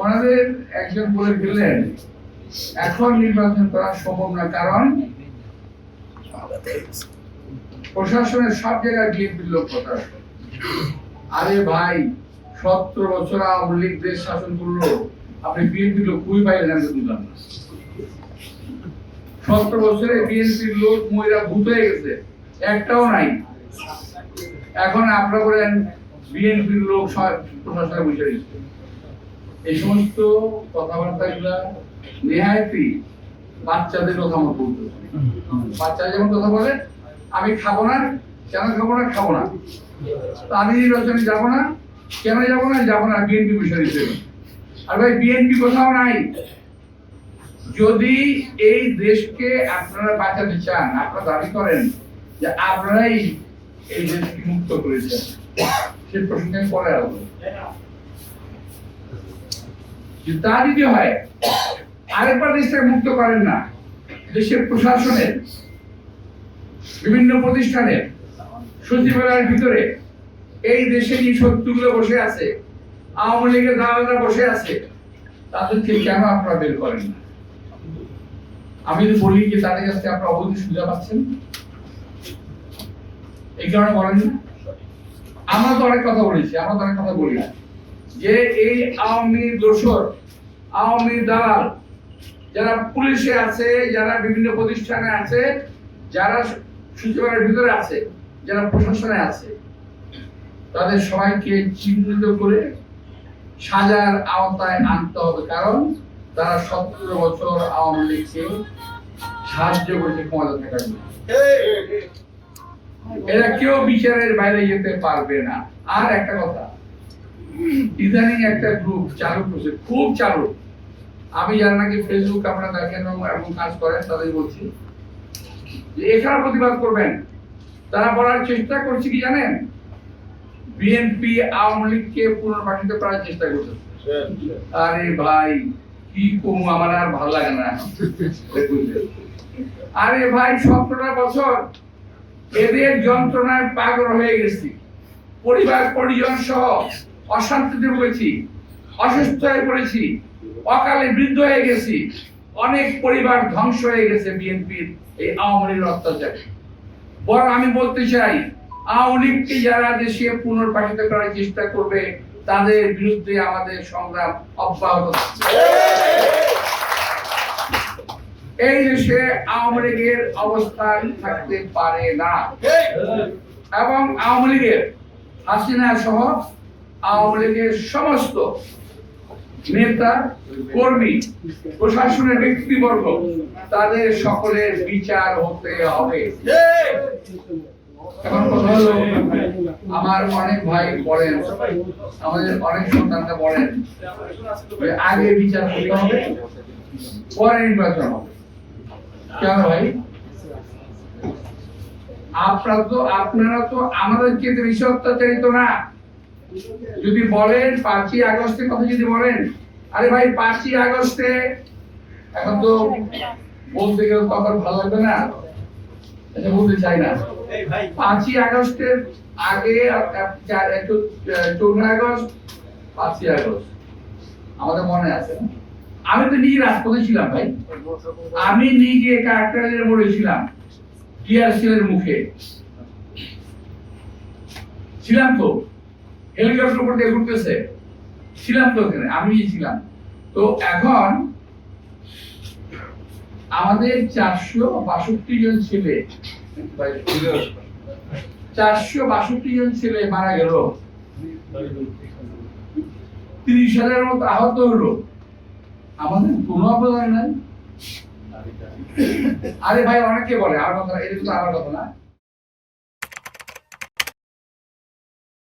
ওনাদের একজন বলে ফেললেন, এখন নির্বাচন করা সম্ভব না, কারণ প্রশাসনের সব জায়গায় বিএনপির লোক আরে ভাই সতেরো বছর আওয়ামী লীগ দেশ শাসন করল, আপনি বিএনপির লোক কুই পাইলেন, আমি বুঝলাম না। সতেরো বছরে বিএনপির লোক মহিলা ভূত হয়ে গেছে, একটাও নাই। এখন আপনারা বলেন, বিএনপির লোক প্রশাসনে বসে দিচ্ছে এই সমস্ত কথাবার্তা গুলা নেহায়তি বাচ্চাদের কথা মতো বলতে বাচ্চা যেমন কথা বলে, আমি খাব না, কেন খাব না খাব না। আমি নির্বাচনে যাব না, কেন যাব না যাব না, বিএনপি বিষয় হিসেবে আর ভাই, বিএনপি কোথাও নাই। যদি এই দেশকে আপনারা বাঁচাতে চান, আপনারা দাবি করেন যে আপনারাই এই দেশকে মুক্ত করেছেন, সে প্রসঙ্গে পরে আসব তা যদি হয়, আরেকবার দেশটাকে মুক্ত করেন না। দেশের প্রশাসনের, বিভিন্ন প্রতিষ্ঠানের সচিবালয়ের ভিতরে এই দেশে যে শত্রুগুলো বসে আছে, আওয়ামী লীগের দালালরা বসে আছে তাদেরকে কেন আপনারা বের করেন না? আমি যদি বলি যে তাদের কাছে আপনারা অবৈধ সুবিধা পাচ্ছেন? এই কারণে বলেন না? আমরা তো অনেক কথা বলেছি, আমরা তো অনেক কথা বলি না। যে এই আওয়ামী দোসর আওয়ামী দালাল, যারা পুলিশে আছে, যারা বিভিন্ন প্রতিষ্ঠানে আছে, যারা সচিবালয়ের ভিতরে আছে, যারা প্রশাসনে আছে, তাদের সবাইকে চিহ্নিত করে সাজার আওতায় আনতে হবে, কারণ তারা সতেরো বছর আওয়ামী লীগকে সাহায্য করেছে ক্ষমতা থাকার জন্য। এরা কেউ বিচারের বাইরে যেতে পারবে না। আর একটা কথা ইদানিং একটা গ্রুপ চালু করছে খুব চালু আমি যারা নাকি ফেসবুক আপনারা দেখেন এবং কাজ করেন তাদের বলছি। এখানে প্রতিবাদ করবেন। তারা বলার চেষ্টা করছে কি জানেন? বিএনপি আওয়ামী লীগকে পুনর্বাসিত করার চেষ্টা করছে। আরে ভাই কি কম আমার আর ভালো লাগে না। আরে ভাই সতেরোটা বছর এদের যন্ত্রণায় পাগল হয়ে গেছি। পরিবার পরিজন সহ অশান্তিতে ভুগেছি অসুস্থ হয়ে পড়েছি অকালে বৃদ্ধ হয়ে গেছি অনেক পরিবার ধ্বংস হয়ে গেছে বিএনপির এই আওয়ামী লীগের অত্যাচারে। বরং আমি বলতে চাই আওয়ামী লীগকে যারা দেশে পুনর্বাসিত করার চেষ্টা করবে তাদের বিরুদ্ধে আমাদের সংগ্রাম অব্যাহত এই দেশে আওয়ামী লীগের অবস্থান থাকতে পারে না। এবং আওয়ামী লীগের হাসিনা সহ আওয়ামী লীগের সমস্ত নেতা, কর্মী, প্রশাসনের ব্যক্তিবর্গ, তাদের সকলের বিচার হতে হবে। আমার অনেক ভাই বলেন, আমাদের অনেক সন্তানরা বলেন আগে বিচার করতে হবে, পরে নির্বাচন হবে। কেন ভাই? আপনারা তো আপনারা তো আমাদের চেয়ে বেশি অত্যাচারিত না। যদি বলেন পাঁচই আগস্টের কথা যদি বলেন আরে ভাই পাঁচই আগস্টে এখন তো বলতে গেলে তো আমার ভালো লাগবে না। বলতে চাই না। পাঁচই আগস্টের আগে চৌঠা আগস্ট পাঁচই আগস্ট। আমাদের মনে আছে। আমি তো নিজে রাজপথে ছিলাম ভাই। আমি নিজে কাকরাইলের মোড়ে ছিলাম টিআরসিএলের মুখে। ছিলাম তো। হেলিকপ্টার উপর দিয়ে ঘুরতেছে। ছিলাম তো ওখানে আমি ছিলাম। তো এখন আমাদের চারশো বাষট্টি জন ছেলে, চারশো বাষট্টি জন ছেলে মারা গেল। তিরিশ হাজারের মতো আহত হলো। আমাদের কোনো অবদান নাই। আরে ভাই, অনেকে বলে, আমার কথা এটা কিন্তু আমার কথা না।